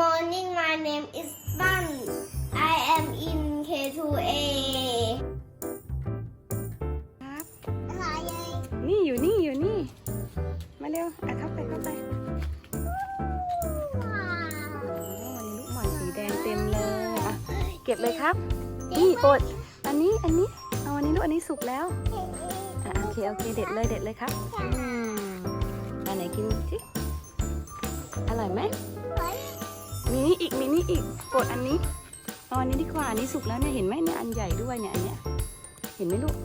morning. My name is Bun. I am in K2A. ครับนี่อยู่นี่อยู่นี่ มาเร็วอะเข้าไปเข้าไปวันนี้ลูกหมอนสีแดงเต็มเลยอะเก็บเลยครับ นี่โปดอันนี้อันนี้เอาอันนี้ลูกอันนี้สุกแล้วอะโอเคโอเคเด็ดเลยเด็ดเลยครับอืมอันไหนกินสิอร่อยไหม มีนี่อีกมีนี่อีกโปรดอันนี้เอาอันนี้ดีกว่าอันนี้สุกแล้วเนี่ยเห็นไหมเนี่ยอันใหญ่ด้วยเนี่ยอันเนี้ยเห็นไหมลูก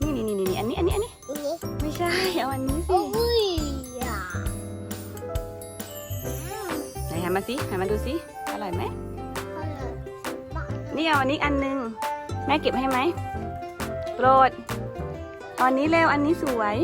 นี่นี่นี่นี่นี่อันนี้อันนี้อันนี้อันนี้ไม่ใช่เอาอันนี้สิโอ้ยอะไหนหันมาสิหันมาดูสิอร่อยไหมเอาเลยมานี่เอาอันนี้อันหนึงแม่เก็บให้ไหมโปรดเอาอันนี้เร็วอันนี้สวย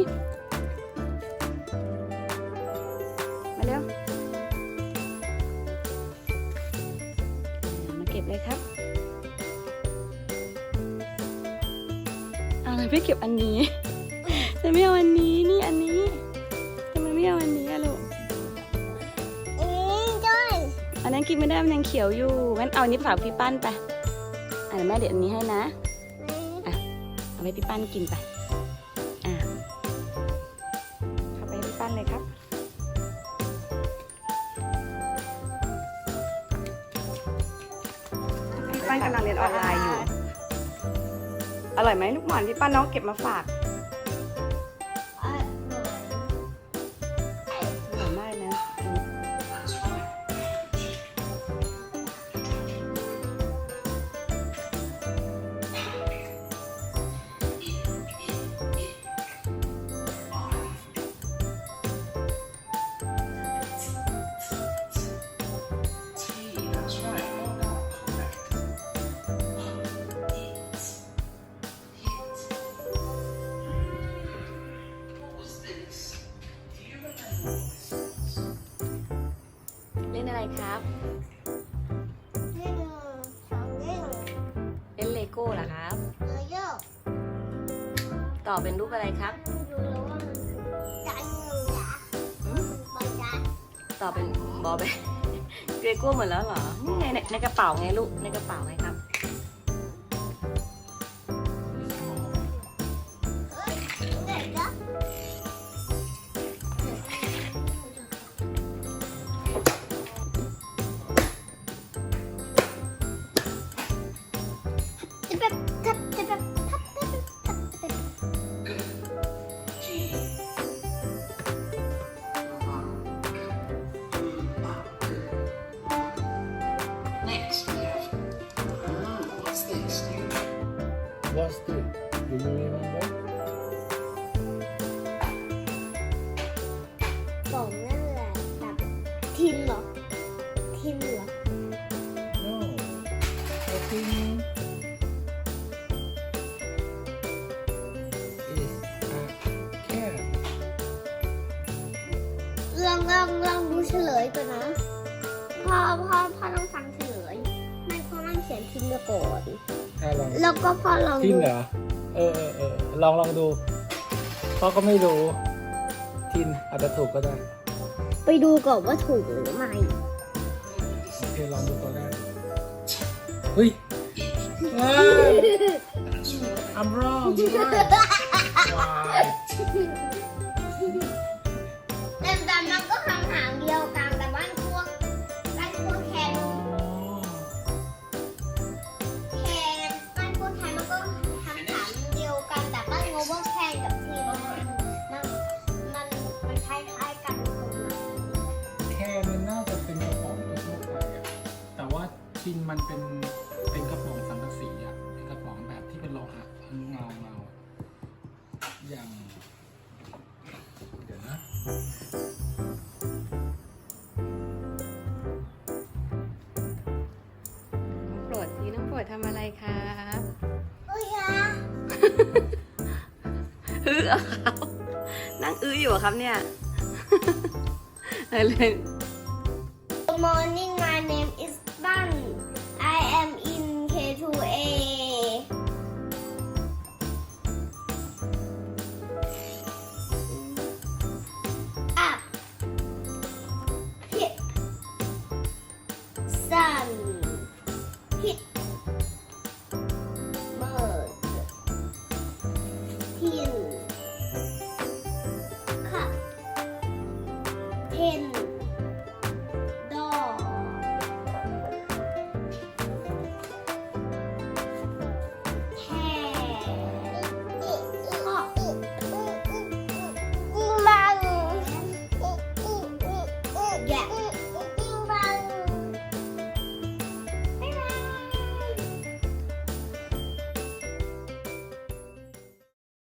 เอาอะไรไม่เก็บอันนี้จะไม่เอาอันนี้นี่อันนี้ทำไมไม่เอาอันนี้อะลูกอันนี้ด้วยอันนั้นกินไม่ได้มันยังเขียวอยู่งั้นเอาอันนี้ฝากพี่ปั้นไปอะเดี๋ยวแม่เดี๋ยวอันนี้ให้นะเอาไปพี่ปั้นกินไปอ่าเข้าไปให้พี่ปั้นเลยครับพี่ปั้นกำลังเรียนออนไลน์อยู่อ ร่อยไหมลูกหมอนที่ป้าน้องเก็บมาฝาก อะไรครับหนึ่งสองหนึ่งเล่นเลโก้เหรอครับแล้วโยกต่อเป็นรูปอะไรครับ ดูแล้วว่ามันจันหนูจ้ะอืมบอลจันต่อเป็นบอแบเลโก้หมดแล้วเหรอ นี่ไงในในกระเป๋าไงลูก ในกระเป๋าไงครับ เฮ้ยเด็กนะจะ แบบทับจะแบบทับทับทับทับ What's this? Do you remember? กล่องนั่นแหละแบบทิมเหรอ ลองลองลองดูเฉลยก่อนนะพ่อพ่อพ่อต้องฟังเฉลยไม่พ่อต้องเขียนทิมมาก่อนถ้าลองแล้วก็พ่อลองทิมดูเหรอเออเออเออลองลองดูพ่อก็ไม่รู้ ทินอาจจะถูกก็ได้ไปดูก่อนว่าถูกหรือไม่โอเคลองดูก็ได้เฮ้ยเฮ้ย I'm wrong you're right. Why? ว่าทินมันเป็นเป็นกระป๋องสังกะสีอะเป็นกระป๋องแบบที่เป็นโลหะเงาเงาๆอย่างเดี๋ยวนะน้องโปรดสิน้องโปรดทำอะไรครับโอ้ยอะอื้อเหรอครับนั่งอื้ออยู่เหรอครับเนี่ย เออเลย Good morning. My name is Bun